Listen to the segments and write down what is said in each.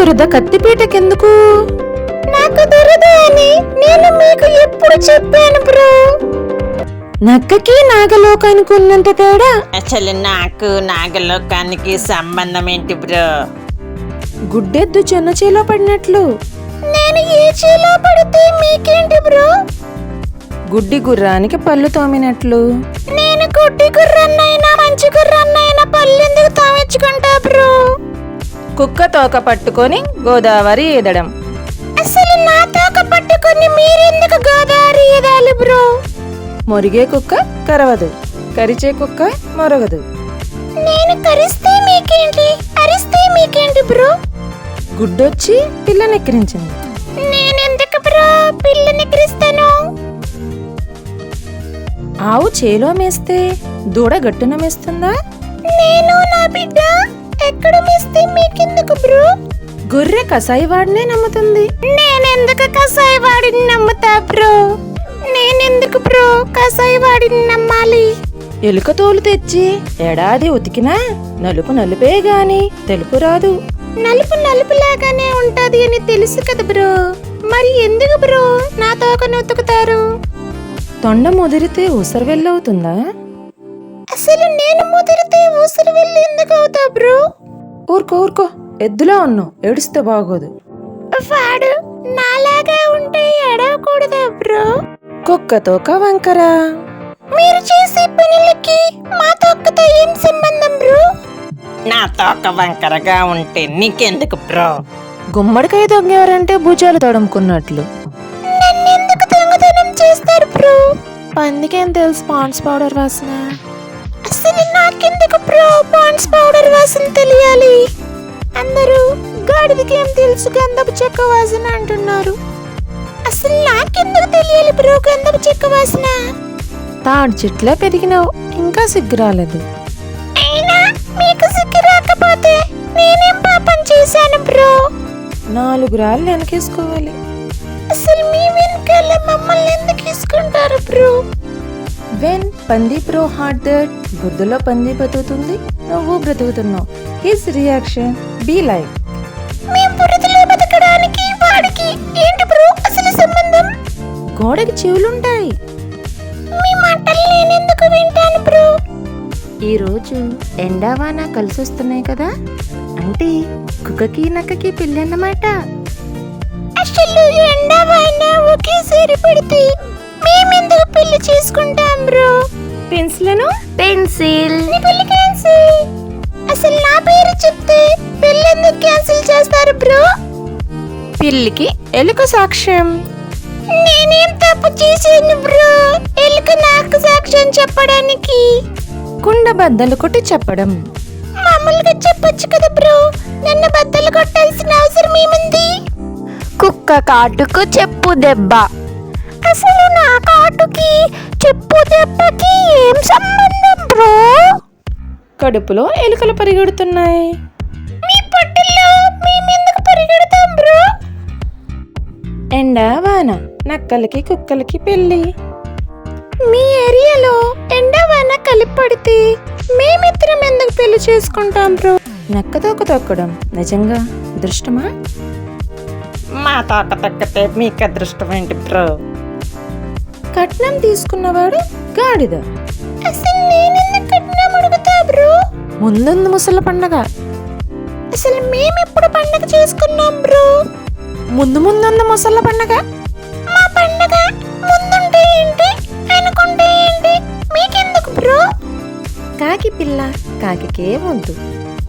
దురద కత్తిపీటకెందుకు? నాకు దురద అని నేను మీకు ఎప్పుడు చెప్పాను బ్రో. నక్కకి నాగలోకానికి ఉన్నంత తేడా? అసలు నాకు నాగలోకానికి సంబంధం ఏంటి బ్రో? గుడ్డెద్దు చిన్న చేలో పడినట్లు. నేను ఏ చేలో పడితే మీకేంటి బ్రో? గుడ్డి గుర్రానికి పళ్ళు తోమినట్లు. నేను గుడ్డి గుర్రన్నైనా మంచి గుర్రన్నైనా పళ్ళు ఎందుకు తామించుకుంటా బ్రో? కుక్క తోక పట్టుకొని గోదావరి ఈదడం అసలు నా తోక పట్టుకొని మీరెందుకు గోదావరి ఎదాలి బ్రో? మొరిగే కుక్క కరవదు. కరిచే కుక్క మొరగదు. నేను కరిస్తే మీకేంటి? అరిస్తే మీకేంటి బ్రో? గుడ్డొచ్చి పిల్లనెక్కిరించింది. నేనెందుకు బ్రో పిల్లని క్రిస్తాను ఆవు చేలో మేస్తే దూడ గట్టున మేస్తుందా? నేను నా బిడ్డ. ఎక్కడ మిస్తే మీకెందుకు బ్రో గొర్రె కసాయి వాడినే నమ్ముతుంది. నేనెందుకు కసాయి వాడిని నమ్ముతా బ్రో నేనెందుకు బ్రో కసాయి వాడిని నమ్మాలి? ఎలుక తోలు తెచ్చి ఏడాది ఉతికినా నలుపు నలుపే గాని తెలుపు రాదు. నలుపు నలుపులాగానే ఉంటది అని తెలుసు కదా బ్రో మరి ఎందుకు బ్రో నా తోక నొత్తుకుతారు తొండ ముదిరితే ఊసరు వెళ్ళవుతుందా నేను ముదిరితే ఊసరు వెళ్ళి ఎందుకు అవుతా బ్రో ఊరుకో ఊరుకో. ఎద్దులా ఉన్నావు. ఏడుస్తే బాగోదు. వాడు నాలాగా ఉంటే ఎడవకూడదా బ్రో కుక్క తోక వంకర. మీరు చేసే పనులకి మా తొక్కతో ఏం సంబంధం బ్రో నా తోక వంకరగా ఉంటే నీకెందుకు బ్రో గుమ్మడికాయ దొంగెవరంటే భుజాలు తడుముకున్నట్లు. నన్నెందుకు దొంగతనం చేస్తారు బ్రో పందికేం తెలుసు పాండ్స్ పౌడర్ వాసన? నాకెందుకు ప్రో పాండ్స్ పౌడర్ వాసన తెలియాలి. అందరూ గాడిదకి ఏం తెలుసు? గంధపు చెక్క వాసన అంటున్నారు. అసలు నాకెందుకు తెలియాలి బ్రో గంధపు చెక్క వాసన? తాడు చెట్లా పెరిగినావు. ఇంకా సిగ్గు రాలేదు. అయినా మీకు సిగ్గు రాకపోతే నేనేం పాపం చేశాను బ్రో? నాలుగు రాళ్ళు వెనకేసుకోవాలి. అసలు మీ వెనకాల మమ్మల్ని ఎందుకు తీసుకుంటారు బ్రో? వెన్ పంది ప్రో హార్ట్ దట్ బుద్ధులో పంది బతుకుతుంది నువ్వు బ్రతుకుతున్నావు. His reaction be like. బతకడానికి వాడికి ఏంటి బ్రో అసలు సంబంధం? గోడకి చెవులుంటాయి. మీ మాటలు నేనెందుకు వింటాను బ్రో? ఈరోజు ఎండావాన కలిసి వస్తున్నాయి కదా? అంటే కుక్కకి నక్కకి పెళ్ళన్నమాట అసలు ఒకేసారి పడితే పెళ్ళి చేసుకుంటాం బ్రో. పెన్సిలను? పెన్సిల్. నీ పెళ్ళి క్యాన్సిల్. అసలు నా పేరు చెప్తే పెళ్ళి ఎందుకు క్యాన్సిల్ చేస్తారు బ్రో? పిల్లికి ఎలుక సాక్ష్యం. నేనేం తప్పు చేశాను బ్రో? ఎలుక నాకు సాక్ష్యం చెప్పడానికి. కుండ బద్దలు కొట్టి చెప్పడం. మామూలుగా చెప్పొచ్చు కదా బ్రో? నన్ను బద్దలు కొట్టాల్సిన అవసరం ఏముంది? కుక్క కాటుకు చెప్పు దెబ్బ. అసలు నా కాటుకి చెప్పు దెబ్బకి ఏం సంబంధం బ్రో? కడుపులో ఎలుకలు పరిగెడుతున్నాయి. మీ పొట్టల్లో మేమెందుకు పరిగెడతాం బ్రో? ఎండా వాన నక్కలకి కుక్కలకి పెళ్ళి. మీ ఏరియాలో ఎండ వాన కలిపి పడితే మేమిద్దరం ఎందుకు పెళ్ళి చేసుకుంటాం బ్రో? నక్క తోక తొక్కడం నిజంగా దృష్టమా మా తోక తొక్కితే మీకు అదృష్టం ఏంటి బ్రో? కట్నం తీసుకున్నవాడు గాడిద. అసలు నేనెందుకు కట్నం అడుగుతా బ్రో? ముందుంది ముసల పండగ? అసలు మేమెప్పుడు పండగ చేసుకున్నాం బ్రో? ముందు ముందుంది ముసల పండగ? మా పండగ ముందుంటే ఏంటి అనుకుంటే ఏంటి మీకెందుకు బ్రో? కాకి పిల్ల కాకికే ముద్దు.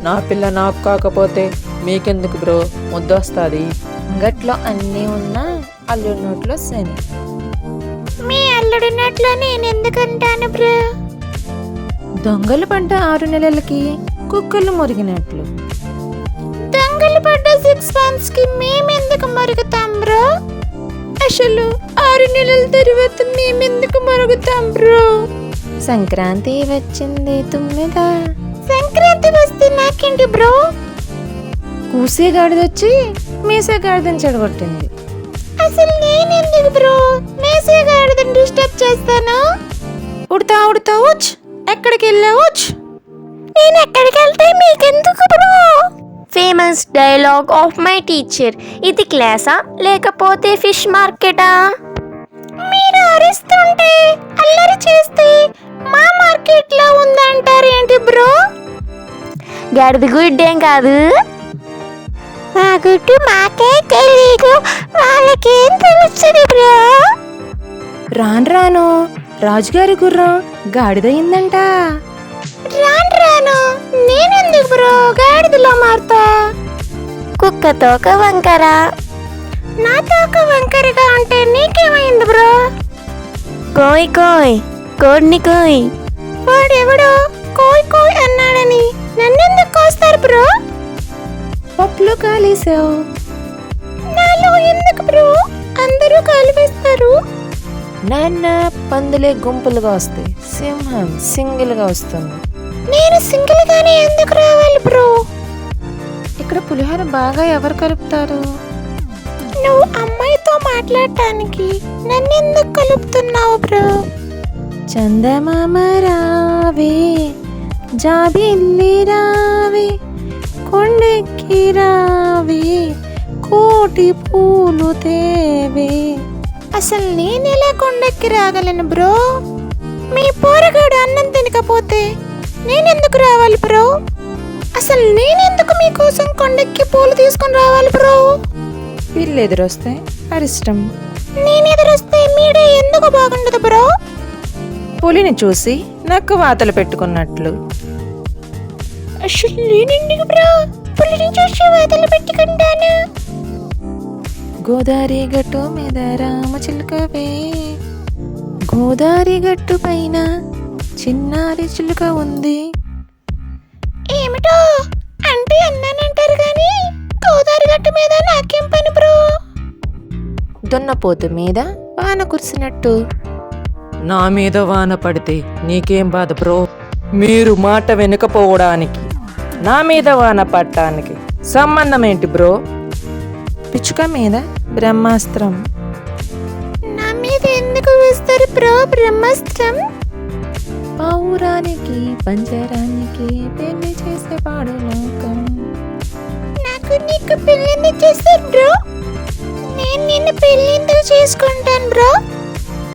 నా పిల్ల నాకు కాకపోతే మీకెందుకు బ్రో? ముద్దు వస్తుంది అంగట్లో అన్నీ ఉన్నా అల్లు నోట్లో శని. మీ అల్లుడినట్లు నేను ఎందుకంటాను బ్రో? దొంగలు పంట ఆరు నెలలకి కుక్కలు మురిగినట్లు. దొంగలు పడ్డ సిక్స్ మంత్స్కి మేమెందుకు మరుగుతాం బ్రో? అసలు ఆరు నెలల తర్వాత మేమెందుకు మరుగుతాం బ్రో? సంక్రాంతి వచ్చింది తుమ్మిద. సంక్రాంతి వస్తే నాకేంటి బ్రో? కూసే గాడిదొచ్చి మీసే గాడిదని చెడగొట్టింది. అసలు నేనెందుకు బ్రో? మేసేగాడిదని డిస్టర్బ్ చేస్తాను? ఉడతా ఉడతా ఉచ్. ఎక్కడికి వెళ్ళావుచ్ నేను ఎక్కడికి వెళ్తే మీకెందుకు bro? Famous dialogue of my teacher ఇది క్లాసా? లేకపోతే ఫిష్ మార్కెటా మీరు అరుస్తుంటే అల్లరి చేస్తే మా మార్కెట్లో ఉందంటారు ఏంటి బ్రో? గడిది గుడ్డేం కాదు? మా గుడ్డు మాకే తెలీదు. వాళ్ళకేం తెలుస్తుంది బ్రో? రాను రాను రాజుగారి గుర్రం గాడిదయిందంట రాను రాను నేనెందుకు బ్రో గాడిదలో మారుతా? కుక్క తోక వంకర. నాతో ఒక వంకరగా ఉంటే నీకేమైంది బ్రో? కోయ్ కోయ్ కోడిని కోయ్. వాడెవడో కోయ్ కోయ్ అన్నాడని నన్నెందుకు కోస్తారు బ్రో? పప్పులో కాలేసావు నాన్న పందులే గుంపులుగా వస్తాయి. సింహం సింగిల్గా వస్తుంది. నేను సింగిల్ గానే ఎందుకు రావాలి బ్రో? ఇక్కడ పులిహోర బాగా ఎవరు కలుపుతారు? నువ్వు అమ్మాయితో మాట్లాడటానికి నన్నెందుకు కలుపుతున్నావు బ్రో? చందమామ రావే జాబిల్లి రావే కొండెక్కి రావే కోటి పూలు తేవే. అసలు నేను ఎలా కొండెక్కి రాగలను బ్రో. మీ పోరగాడు అన్నం తినకపోతే నేనెందుకు రావాలి బ్రో? అసలు నేనెందుకు మీకోసం కొండెక్కి పూలు తీసుకొని రావాలి బ్రో? పిల్లి ఎదురొస్తే అరిష్టం. నేను ఎదురొస్తే మీడే ఎందుకు బాగుండదు బ్రో? పులిని చూసి నక్కు వాతలు పెట్టుకున్నట్లు. అసలు నేనెందుకు బ్రో? పులిని చూసి వదిలి పెట్టుకుంటాను? గోదావరి గట్టు మీద రామచిలుకవే గోదావరి గట్టు పైన చిన్నారి చిలుక ఉంది. ఏమిటో? అంటే అన్నానంటారు కానీ గోదావరి గట్టు మీద నాకేం పని బ్రో? దున్నపోతు మీద వాన కురిసినట్టు. నా మీద వాన పడితే నీకేం బాధ బ్రో? మీరు మాట వెనుకపోవడానికి నా మీద వాన పడటానికి సంబంధం ఏంటి బ్రో? పిచ్చుక మీద బ్రహ్మాస్త్రం. నా మీద ఎందుకు వేస్తారు బ్రో బ్రహ్మాస్త్రం? పావురానికి పంజరానికి పెళ్ళి చేసేవాడు లోకం. నాకు నీకు పెళ్ళింది చేస్తారు బ్రో? నేను నిన్ను పెళ్ళి ఎందుకు చేసుకుంటాను బ్రో?